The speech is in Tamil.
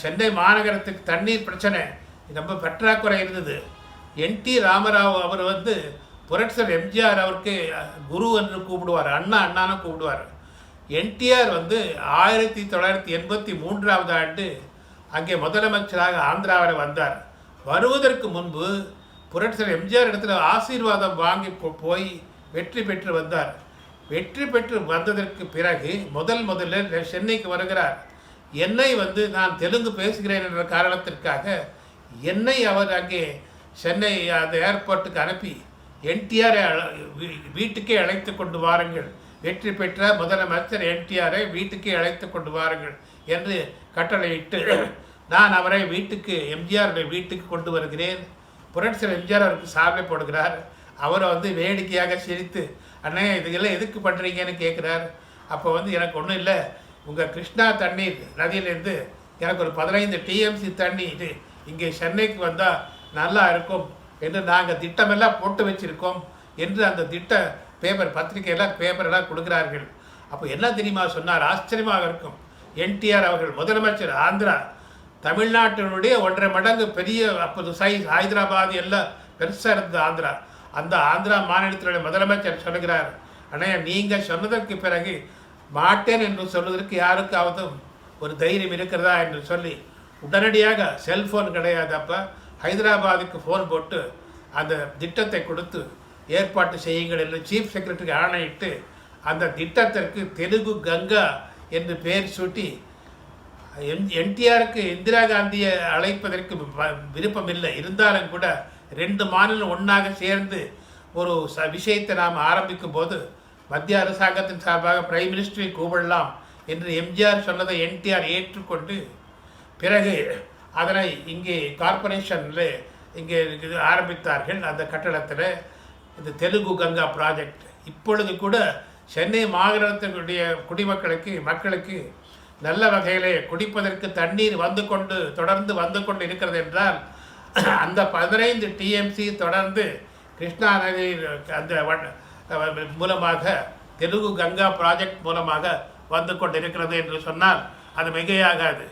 சென்னை மாநகரத்துக்கு தண்ணீர் பிரச்சனை. ரொம்ப பற்றாக்குறை இருந்தது. என்டி ராமராவ் அவர் வந்து புரட்சர் எம்ஜிஆர் அவருக்கு குரு என்று கூப்பிடுவார். அண்ணா அண்ணான்னு கூப்பிடுவார். என்டிஆர் வந்து ஆயிரத்தி தொள்ளாயிரத்தி எண்பத்தி மூன்றாவது ஆண்டு அங்கே முதலமைச்சராக ஆந்திராவில் வந்தார். வருவதற்கு முன்பு புரட்சர் எம்ஜிஆர் இடத்துல ஆசீர்வாதம் வாங்கி போ- போய் வெற்றி பெற்று வந்தார். வெற்றி பெற்று வந்ததற்கு பிறகு முதல் முதல்ல சென்னைக்கு வருகிறார். என்னை வந்து நான் தெலுங்கு பேசுகிறேன் என்ற காரணத்திற்காக என்னை அவர் அங்கே சென்னை அந்த ஏர்போர்ட்டுக்கு அனுப்பி என்டிஆரை வீட்டுக்கே அழைத்து கொண்டு வாருங்கள். வெற்றி பெற்ற முதலமைச்சர் என்டிஆரை வீட்டுக்கே அழைத்து கொண்டு வாருங்கள் என்று கட்டளையிட்டு நான் அவரை வீட்டுக்கு எம்ஜிஆருடைய வீட்டுக்கு கொண்டு வருகிறேன். புரட்சியர் எம்ஜிஆர் அவருக்கு சாலை போடுகிறார். அவரை வந்து வேடிக்கையாக சிரித்து அண்ணே இதுக்கெல்லாம் எதுக்கு பண்ணுறீங்கன்னு கேட்குறார். அப்போ வந்து எனக்கு ஒன்றும் இல்லை. உங்கள் கிருஷ்ணா தண்ணீர் நதியிலேருந்து எனக்கு ஒரு பதினைந்து டிஎம்சி தண்ணி இது இங்கே சென்னைக்கு வந்தால் நல்லா இருக்கும் என்று நாங்கள் திட்டமெல்லாம் போட்டு வச்சுருக்கோம் என்று அந்த திட்ட பேப்பர் பத்திரிகையெல்லாம் பேப்பரெல்லாம் கொடுக்குறார்கள். அப்போ என்ன தெரியுமா சொன்னார்? ஆச்சரியமாக இருக்கும். என்டிஆர் அவர்கள் முதலமைச்சர் ஆந்திரா தமிழ்நாட்டினுடைய ஒன்றரை மடங்கு பெரிய அப்போது சைஸ் ஹைதராபாத் எல்லாம் பெருசாக இருந்தது ஆந்திரா. அந்த ஆந்திரா மாநிலத்தினுடைய முதலமைச்சர் சொல்லுகிறார் அண்ணே நீங்கள் சொன்னதற்கு பிறகு மாட்டேன் என்று சொல்வதற்கு யாருக்காவது ஒரு தைரியம் இருக்கிறதா என்று சொல்லி உடனடியாக செல்ஃபோன் கிடையாது அப்போ ஹைதராபாத்துக்கு ஃபோன் போட்டு அந்த திட்டத்தை கொடுத்து ஏற்பாட்டு செய்யுங்கள் என்று சீஃப் செக்ரட்டரி ஆணையிட்டு அந்த திட்டத்திற்கு தெலுங்கு கங்கா என்று பெயர் சூட்டி என் என்டிஆருக்கு இந்திரா காந்தியை அழைப்பதற்கு வ- விருப்பம் இல்லை இருந்தாலும் கூட ரெண்டு மாநிலம் ஒன்றாக சேர்ந்து ஒரு ச விஷயத்தை நாம் ஆரம்பிக்கும் போது மத்திய அரசாங்கத்தின் சார்பாக பிரைம் மினிஸ்டரை கூப்பிடலாம் என்று எம்ஜிஆர் சொன்னதை என்டிஆர் ஏற்றுக்கொண்டு பிறகு அதனை இங்கே கார்ப்பரேஷனில் இங்கே ஆரம்பித்தார்கள். அந்த கட்டடத்தில் இந்த தெலுங்கு கங்கா ப்ராஜெக்ட் இப்பொழுது கூட சென்னை மாநகரத்தினுடைய குடிமக்களுக்கு மக்களுக்கு நல்ல வகையிலே குடிப்பதற்கு தண்ணீர் வந்து கொண்டு தொடர்ந்து வந்து கொண்டு இருக்கிறது என்றால் அந்த பதினைந்து டிஎம்சி தொடர்ந்து கிருஷ்ணா நதி அந்த மூலமாக தெலுங்கு கங்கா ப்ராஜெக்ட் மூலமாக வந்து கொண்டிருக்கிறது என்று சொன்னால் அது மிகையாகாது.